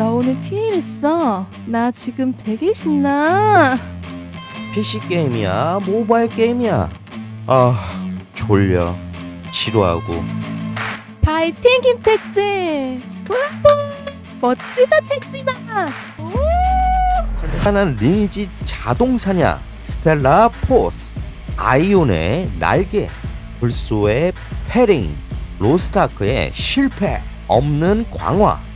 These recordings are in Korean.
나 오늘 TL 했어. 나 지금 되게 신나. PC 게임이야? 모바일 게임이야? 아, 졸려. 지루하고. 파이팅 김택지. 우후, 멋지다 택지다. 하나는 리니지 자동사냥, 스텔라 포스, 아이온의 날개, 불소의 패링, 로스타크의 실패, 없는 광화.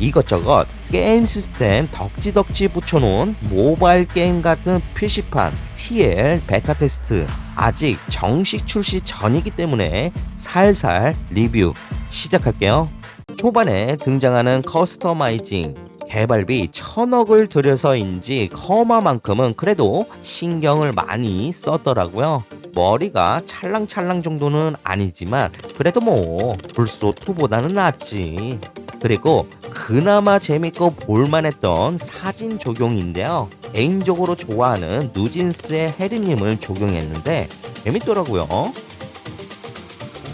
이것저것 게임 시스템 덕지덕지 붙여놓은 모바일 게임 같은 PC판 TL 베타 테스트 아직 정식 출시 전이기 때문에 살살 리뷰 시작할게요. 초반에 등장하는 커스터마이징 개발비 천억을 들여서인지 커마만큼은 그래도 신경을 많이 썼더라고요. 머리가 찰랑찰랑 정도는 아니지만 그래도 뭐 불소 2보다는 낫지. 그리고 그나마 재밌고 볼만했던 사진 적용인데요. 개인적으로 좋아하는 누진스의 해리님을 적용했는데 재밌더라고요.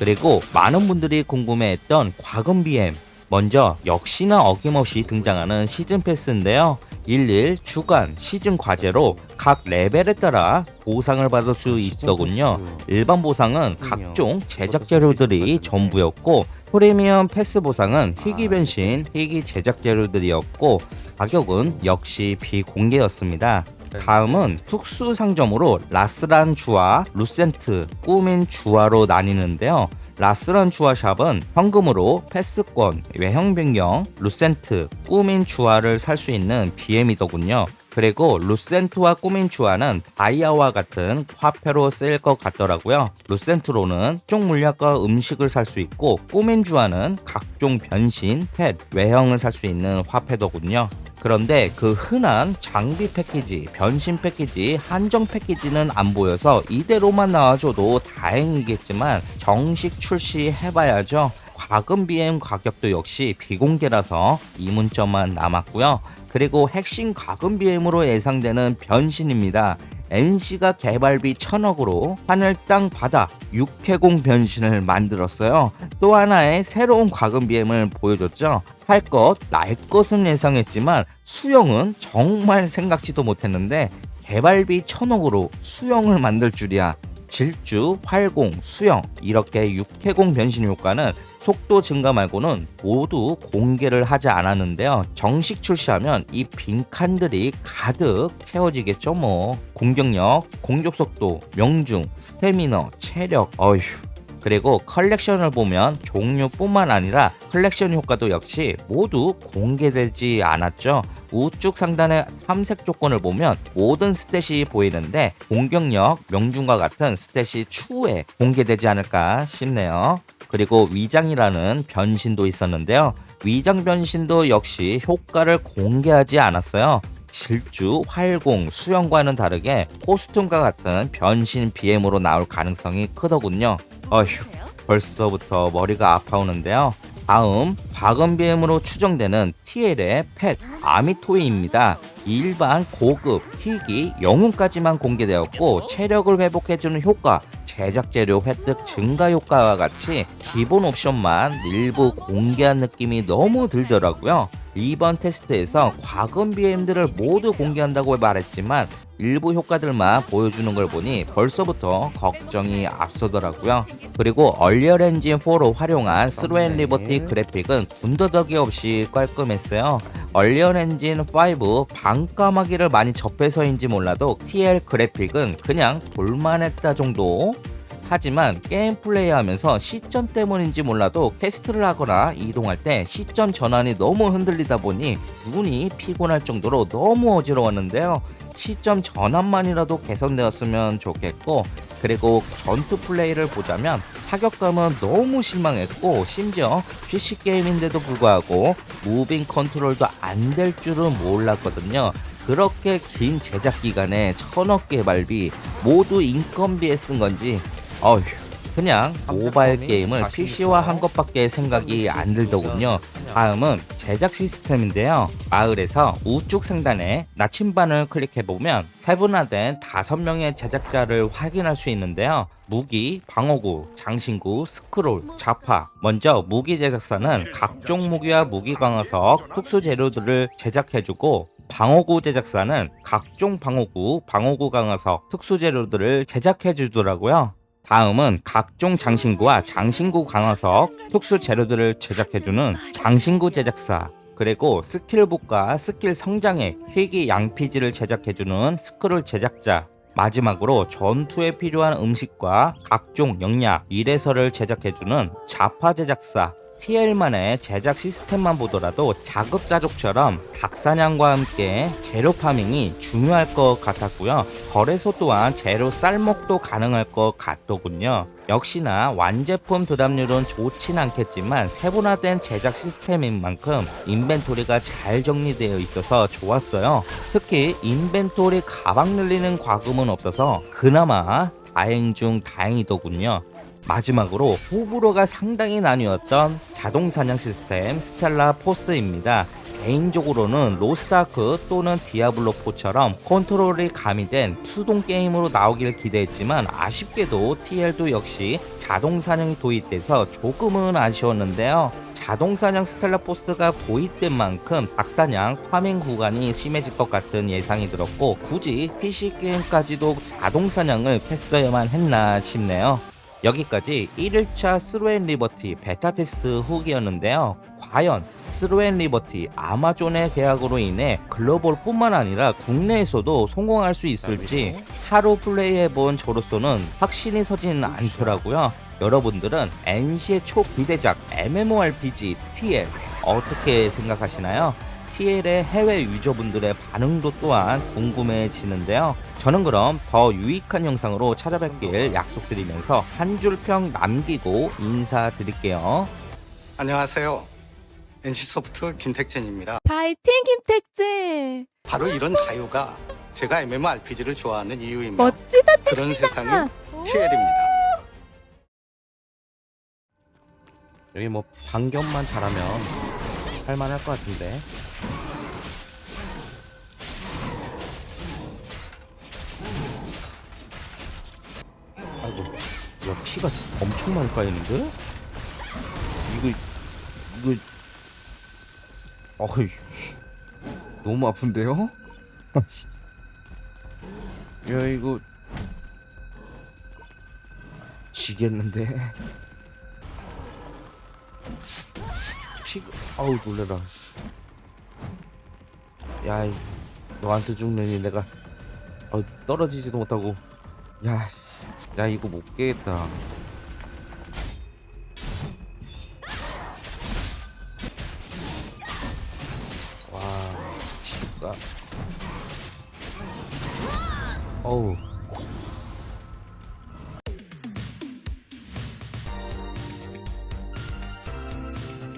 그리고 많은 분들이 궁금해했던 과금 BM 먼저 역시나 어김없이 등장하는 시즌 패스인데요. 일일 주간 시즌 과제로 각 레벨에 따라 보상을 받을 수 있더군요. 일반 보상은 각종 제작 재료들이 전부였고 프리미엄 패스 보상은 희귀 변신, 희귀 제작 재료들이었고 가격은 역시 비공개였습니다. 다음은 특수 상점으로 라스란 주화, 루센트, 꾸민 주화로 나뉘는데요. 라스란 주화샵은 현금으로 패스권, 외형 변경, 루센트, 꾸민 주화를 살 수 있는 BM이더군요. 그리고 루센트와 꾸민 주화는 다이아와 같은 화폐로 쓰일 것 같더라고요. 루센트로는 각종 물약과 음식을 살 수 있고 꾸민 주화는 각종 변신, 펫, 외형을 살 수 있는 화폐더군요. 그런데 그 흔한 장비 패키지, 변신 패키지, 한정 패키지는 안 보여서 이대로만 나와줘도 다행이겠지만 정식 출시해봐야죠. 과금 BM 가격도 역시 비공개라서 이 문점만 남았고요. 그리고 핵심 과금 BM으로 예상되는 변신입니다. NC가 개발비 천억으로 하늘 땅 바다 육해공 변신을 만들었어요. 또 하나의 새로운 과금 BM을 보여줬죠. 할 것, 날 것은 예상했지만 수영은 정말 생각지도 못했는데 개발비 천억으로 수영을 만들 줄이야. 질주, 활공, 수영 이렇게 육해공 변신 효과는 속도 증가 말고는 모두 공개를 하지 않았는데요. 정식 출시하면 이 빈칸들이 가득 채워지겠죠 뭐. 공격력, 공격 속도, 명중, 스태미너, 체력, 어휴. 그리고 컬렉션을 보면 종류뿐만 아니라 컬렉션 효과도 역시 모두 공개되지 않았죠. 우측 상단의 탐색 조건을 보면 모든 스탯이 보이는데 공격력, 명중과 같은 스탯이 추후에 공개되지 않을까 싶네요. 그리고 위장이라는 변신도 있었는데요. 위장 변신도 역시 효과를 공개하지 않았어요. 질주, 활공, 수영과는 다르게 코스튬과 같은 변신 BM으로 나올 가능성이 크더군요. 어휴, 벌써부터 머리가 아파오는데요. 다음 BM으로 추정되는 TL의 펫 아미토이입니다. 일반 고급 희귀 영웅까지만 공개되었고 체력을 회복해주는 효과, 제작 재료 획득 증가 효과와 같이 기본 옵션만 일부 공개한 느낌이 너무 들더라고요. 이번 테스트에서 과금 BM들을 모두 공개한다고 말했지만 일부 효과들만 보여주는 걸 보니 벌써부터 걱정이 앞서더라고요. 그리고 얼리얼 엔진 4로 활용한 스로앤 리버티 그래픽은 군더더기 없이 깔끔했어요. 얼리얼 엔진 5 반까마귀를 많이 접해서인지 몰라도 TL 그래픽은 그냥 볼만했다 정도 하지만 게임 플레이하면서 시점 때문인지 몰라도 캐스트를 하거나 이동할 때 시점 전환이 너무 흔들리다 보니 눈이 피곤할 정도로 너무 어지러웠는데요. 시점 전환만이라도 개선되었으면 좋겠고 그리고 전투 플레이를 보자면 타격감은 너무 실망했고 심지어 PC 게임인데도 불구하고 무빙 컨트롤도 안 될 줄은 몰랐거든요. 그렇게 긴 제작 기간에 천억 개발비 모두 인건비에 쓴 건지 어휴 그냥 모바일 게임을 PC화 한 것밖에 생각이 안 들더군요. 다음은 제작 시스템인데요. 마을에서 우측 상단에 나침반을 클릭해보면 세분화된 5명의 제작자를 확인할 수 있는데요. 무기, 방어구, 장신구, 스크롤, 자파. 먼저 무기 제작사는 각종 무기와 무기 강화석, 특수 재료들을 제작해주고 방어구 제작사는 각종 방어구, 방어구 강화석, 특수 재료들을 제작해 주더라고요. 다음은 각종 장신구와 장신구 강화석, 특수 재료들을 제작해주는 장신구 제작사. 그리고 스킬북과 스킬 성장액, 희귀 양피지를 제작해주는 스크롤 제작자. 마지막으로 전투에 필요한 음식과 각종 영약, 일회서를 제작해주는 자파 제작사. TL만의 제작 시스템만 보더라도 자급자족처럼 닭사냥과 함께 재료 파밍이 중요할 것 같았고요. 거래소 또한 재료 쌀먹도 가능할 것 같더군요. 역시나 완제품 부담률은 좋진 않겠지만 세분화된 제작 시스템인 만큼 인벤토리가 잘 정리되어 있어서 좋았어요. 특히 인벤토리 가방 늘리는 과금은 없어서 그나마 다행 중 다행이더군요. 마지막으로 호불호가 상당히 나뉘었던 자동 사냥 시스템 스텔라 포스입니다. 개인적으로는 로스트아크 또는 디아블로4처럼 컨트롤이 가미된 수동 게임으로 나오길 기대했지만 아쉽게도 TL도 역시 자동 사냥이 도입돼서 조금은 아쉬웠는데요. 자동 사냥 스텔라 포스가 도입된 만큼 닭사냥 파밍 구간이 심해질 것 같은 예상이 들었고 굳이 PC 게임까지도 자동 사냥을 했어야만 했나 싶네요. 여기까지 1일차 스로앤 리버티 베타 테스트 후기였는데요. 과연 스로앤 리버티 아마존의 계약으로 인해 글로벌뿐만 아니라 국내에서도 성공할 수 있을지 하루 플레이해본 저로서는 확신이 서지는 않더라고요. 여러분들은 NC의 초기대작 MMORPG TL 어떻게 생각하시나요? TL의 해외 유저분들의 반응도 또한 궁금해지는데요. 저는 그럼 더 유익한 영상으로 찾아뵐길 약속드리면서 한 줄 평 남기고 인사드릴게요. 안녕하세요. NC소프트 김택진입니다. 파이팅 김택재. 바로 이런 자유가 제가 MMORPG를 좋아하는 이유이며 멋지다 그런 세상이 오. TL입니다. 여기 뭐 반격만 잘하면 할만할 것 같은데. 아이고, 야 피가 엄청 많이 까이는데? 이거 이거 어이 너무 아픈데요? 야 이거 지겠는데? 피 아우 놀래라. 야 이, 너한테 죽느니 내가 어, 떨어지지도 못하고. 야, 씨, 야 이거 못 깨겠다. 와 피가 어우